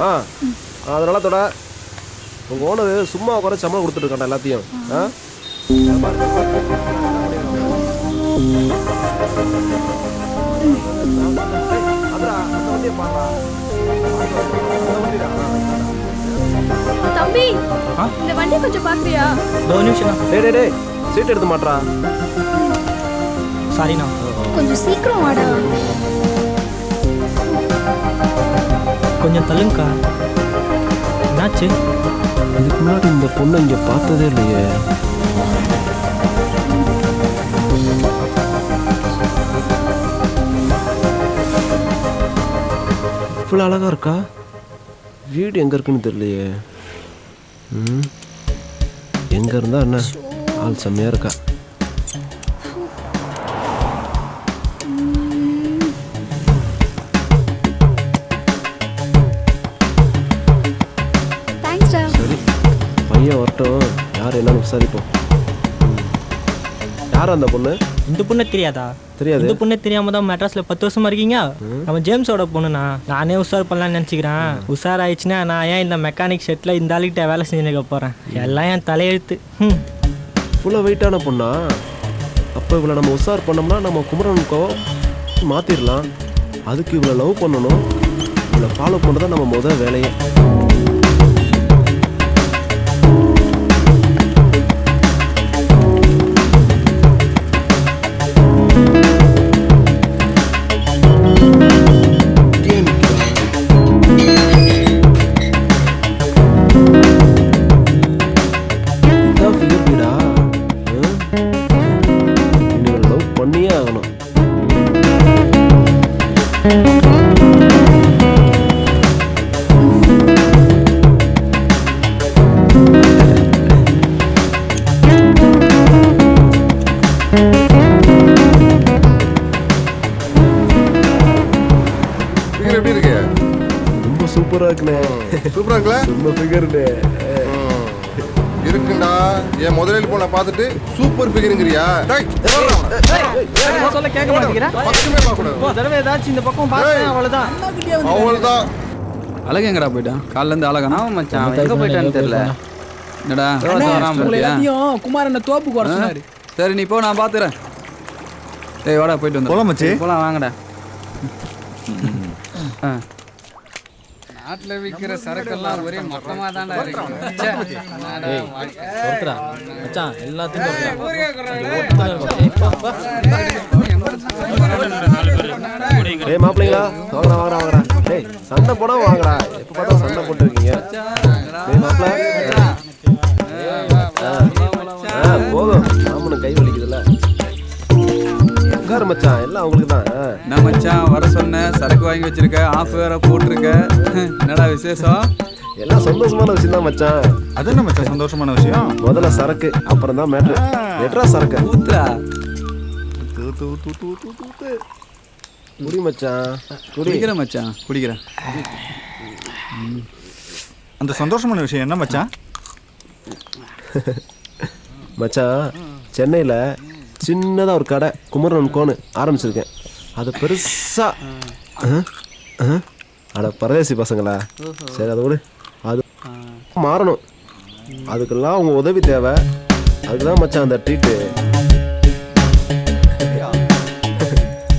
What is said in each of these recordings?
ஆ அதனால தொட உங்கள் ஓனர் சும்மா உட்கார சம்பளம் கொடுத்துட்டு எல்லாத்தையும். ஆ? தம்பி? இந்த வண்டி கொஞ்சம் பாக்குறியா ஒரு நிமிஷம் டேய் டேய் டேய் சீட் எடுத்து மாட்றா சாரிண்ணா கொஞ்சம் சீக்கிரம் வாடா. கொஞ்சம் தள்ளுங்கக்கா. என்னாச்சு? இதுக்கு முன்னாடி இந்த பொண்ணை இங்கே பார்த்ததே இல்லையே. இவ்வளோ அழகாக இருக்கா? வீடு எங்கே இருக்குன்னு தெரியலையே. ம்? எங்கே இருந்தா என்ன? ஆள் செம்மையாக இருக்கா? பையன் வரட்டும்? யார் என்னன்னு விசாரிப்போம். யார் அந்த பொண்ணு? இந்த பொண்ணு தெரியாதா? தெரியாது. இந்த பொண்ணு தெரியாம தான் மெட்ராஸ்ல பத்து வருஷமா இருக்கீங்க? நம்ம ஜேம்ஸோட பொண்ணுண்ணா. நானே உஷார் பண்ணலாம்னு நினச்சிக்கிறேன். உஷார் ஆயிடுச்சுன்னா நான் ஏன் இந்த மெக்கானிக் ஷெட்டில் இந்த ஆளுகிட்ட வேலை செஞ்சுக்க போகிறேன் எல்லாம் என் தலையெழுத்து. ம். ஃபுல்லாக வெயிட்டான பொண்ணா? அப்போ இவளை நம்ம உஷார் பண்ணோம்னா நம்ம குமரனுக்கோ மாற்றிடலாம் அதுக்கு இவளை லவ் பண்ணணும். இவளை ஃபாலோ பண்ணுறது நம்ம முதல் வேலையே. சூப்பரா இருக்குண்ணே. சூப்பரா இருக்குல்ல? ரொம்ப ஃபிகர்னு இருக்குண்டா. என் முதலாளி பொண்ணை பார்த்துட்டு சூப்பர் ஃபிகருங்கிறியா? சொல்ல கேட்க மாட்டேங்கிறேன். பக்கமே பார்க்கக்கூடாது. தடவை ஏதாச்சும் இந்த பக்கம் பார்த்தேன், அவ்வளோதான் அவ்வளவுதான். அழகு எங்கடா போயிட்டான்? காலைல இருந்து அழகானா மச்சான்? அவன் எங்க போயிட்டான்னு தெரியல. என்னடா குமார் என்ன தோப்புக்கு வர? சொன்னாரு. சரி நீ போ நான் பாத்துறேன் ஏய் வாடா போயிட்டு வந்து போலாம் மச்சி. போலாம் வாங்கடா. ஆ. நாட்டுல விக்கிற சரக்கெல்லாம் ஒரே மொத்தமா தான்டா டேய் மாப்பிள்ளைங்களா வாங்கடா வாங்கடா வாங்கடா. டேய் சண்டை போனா வாங்கடா. எப்போ பார்த்தா சண்டை போட்டுருக்கீங்க. டேய் மாப்பிள்ள. ஆ போதும். மாமனு கை வலிக்குதுல்ல. உட்காரு மச்சான். எல்லாம் உங்களுக்கு தான். என்ன மச்சான் வர சொன்னேன் சரக்கு வாங்கி வச்சிருக்க ஆஃப் வேற போட்டிருக்க. என்னடா விசேஷம்? எல்லாம் சந்தோஷமான விஷயம் தான் மச்சான். அது என்ன மச்சான் சந்தோஷமான விஷயம்? முதல்ல சரக்கு அப்புறம் தான் மேட்ரு எட்ரா சரக்கு? ஊத்துறா. குடி மச்சான். குடி. குடிக்கிறேன் மச்சான். குடிக்கிறேன். அந்த சந்தோஷமான விஷயம் என்ன மச்சான்? மச்சான் சென்னையில் சின்னதாக ஒரு கடை குமரன் கோனு ஆரம்பிச்சிருக்கேன். அது பெருசா ஆ? ஆ? அட பரதேசி பசங்களா? சரி அதை விடு அது மாறணும். அதுக்கெல்லாம் அவங்க உதவி தேவை. அதுக்கு தான் மச்சான் அந்த ட்ரீட்டு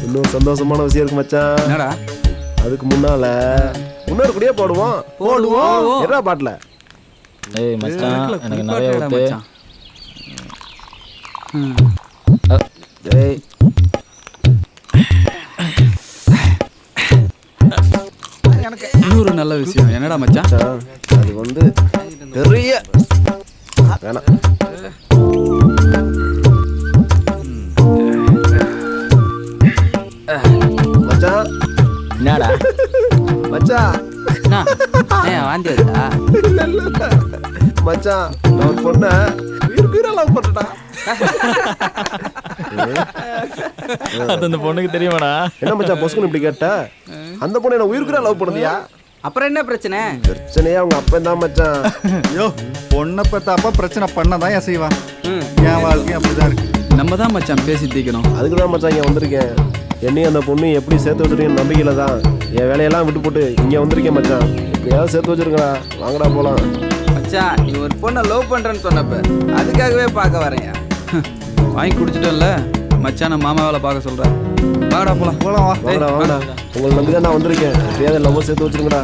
இன்னும் சந்தோஷமான விஷயம் இருக்கு மச்சான். என்னடா? அதுக்கு முன்னால இன்னொரு குடியே போடுவோம். போடுவோம். என்ன பாட்டில். ஏய் மச்சான் எனக்கு நிறைய என்னடா மச்சான்? அது வந்து பெரிய வேணாம். மச்சான். என்னடா? மச்சான். ஏன் வாந்தி வருதா. மச்சான் நான் ஒரு பொண்ணை லவ் பண்றேன்டா. அது அந்த பொண்ணுக்கு தெரியுமாடா? என்ன மச்சான் பொசுக்குன்னு இப்படி கேட்ட? அந்த பொண்ணை என்ன உயிருக்குறா லவ் பண்ணுதியா? அப்புறம் என்ன பிரச்சனை? பிரச்சனையே அவங்க அப்பன் தான் மச்சான். ஐயோ பொண்ணை பார்த்தாப்ப பிரச்சனை பண்ணதான் ஏன் செய்வான். என் வாழ்க்கையும் அப்படிதான் இருக்கு. நம்ம தான் மச்சான் பேசி தீக்கணும். அதுக்கு தான் மச்சான் இங்கே வந்திருக்கேன். என்னையும் அந்த பொண்ணு எப்படி சேர்த்து வச்சுருக்கேன் நம்பிக்கையில தான். என் வேலையெல்லாம் விட்டு போட்டு இங்கே வந்திருக்கேன் மச்சான். எப்படியாவது சேர்த்து வச்சிருக்கடா வாங்கடா போலாம். மச்சான் நீ ஒரு பொண்ணை லவ் பண்றேன்னு சொன்னப்ப அதுக்காகவே பார்க்க வரேன்யா. வாங்கி குடிச்சிட்டேன்ல. மச்சான் நான் மாமா வேலை பார்க்க சொல்கிறேன் வாடா போலாம். போலாம் வா வாங்கடா வாங்கடா உங்களை நம்பி தான் நான் வந்திருக்கேன். எப்படியாவது லவ் சேர்த்து வச்சிருக்கடா